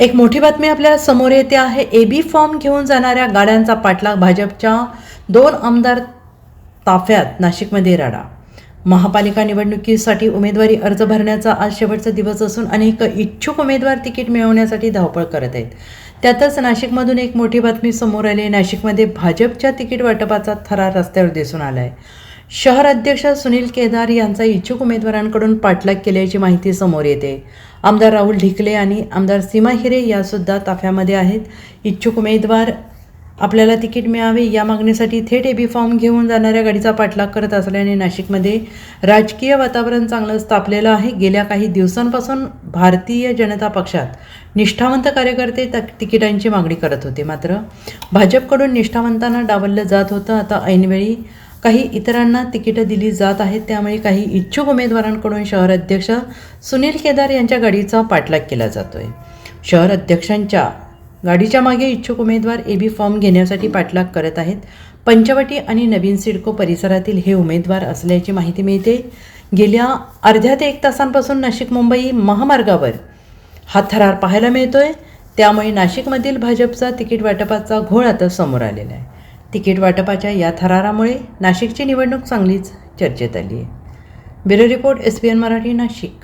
एक मोठी बातमी आपल्यासमोर येते आहे ए बी फॉर्म घेऊन जाणाऱ्या गाड्यांचा पाठलाग भाजपच्या दोन आमदार ताफ्यात नाशिकमध्ये राडा. महापालिका निवडणुकीसाठी उमेदवारी अर्ज भरण्याचा आज शेवटचा दिवस असून अनेक इच्छुक उमेदवार तिकीट मिळवण्यासाठी धावपळ करत आहेत. त्यातच नाशिकमधून एक मोठी बातमी समोर आली. आहे. नाशिकमध्ये भाजपच्या तिकीट वाटपाचा थरार रस्त्यावर दिसून आला आहे शहर अध्यक्ष सुनील केदार यांचा इच्छुक उमेदवारांकडून पाठलाग केल्याची माहिती समोर येते. आमदार राहुल ढिकले आणि आमदार सीमा हिरे यासुद्धा ताफ्यामध्ये आहेत. इच्छुक उमेदवार आपल्याला तिकीट मिळावे या मागणीसाठी थेट एबी फॉर्म घेऊन जाणाऱ्या गाडीचा पाठलाग करत असल्याने नाशिकमध्ये राजकीय वातावरण चांगलंच तापलेलं आहे. गेल्या काही दिवसांपासून भारतीय जनता पक्षात निष्ठावंत कार्यकर्ते तिकिटांची मागणी करत होते. मात्र भाजपकडून निष्ठावंतांना डावललं जात होतं. आता ऐनवेळी काही इतरांना तिकीटं दिली जात आहेत. त्यामुळे काही इच्छुक उमेदवारांकडून शहर अध्यक्ष सुनील केदार यांच्या गाडीचा पाठलाग केला जातोय. शहर अध्यक्षांच्या गाडीच्या मागे इच्छुक उमेदवार एबी फॉर्म घेण्यासाठी पाठलाग करत आहेत. पंचवटी आणि नवीन सिडको परिसरातील हे उमेदवार असल्याची माहिती मिळते. गेल्या अर्ध्या ते एक तासांपासून नाशिक मुंबई महामार्गावर हा थरार पाहायला मिळतोय. त्यामुळे नाशिकमधील भाजपचा तिकीट वाटपाचा घोळ आता समोर आलेला आहे. तिकीट वाटपाच्या या थरारामुळे नाशिकची निवडणूक चांगलीच चर्चेत आली आहे. Bureau report S P N Marathi Nashik.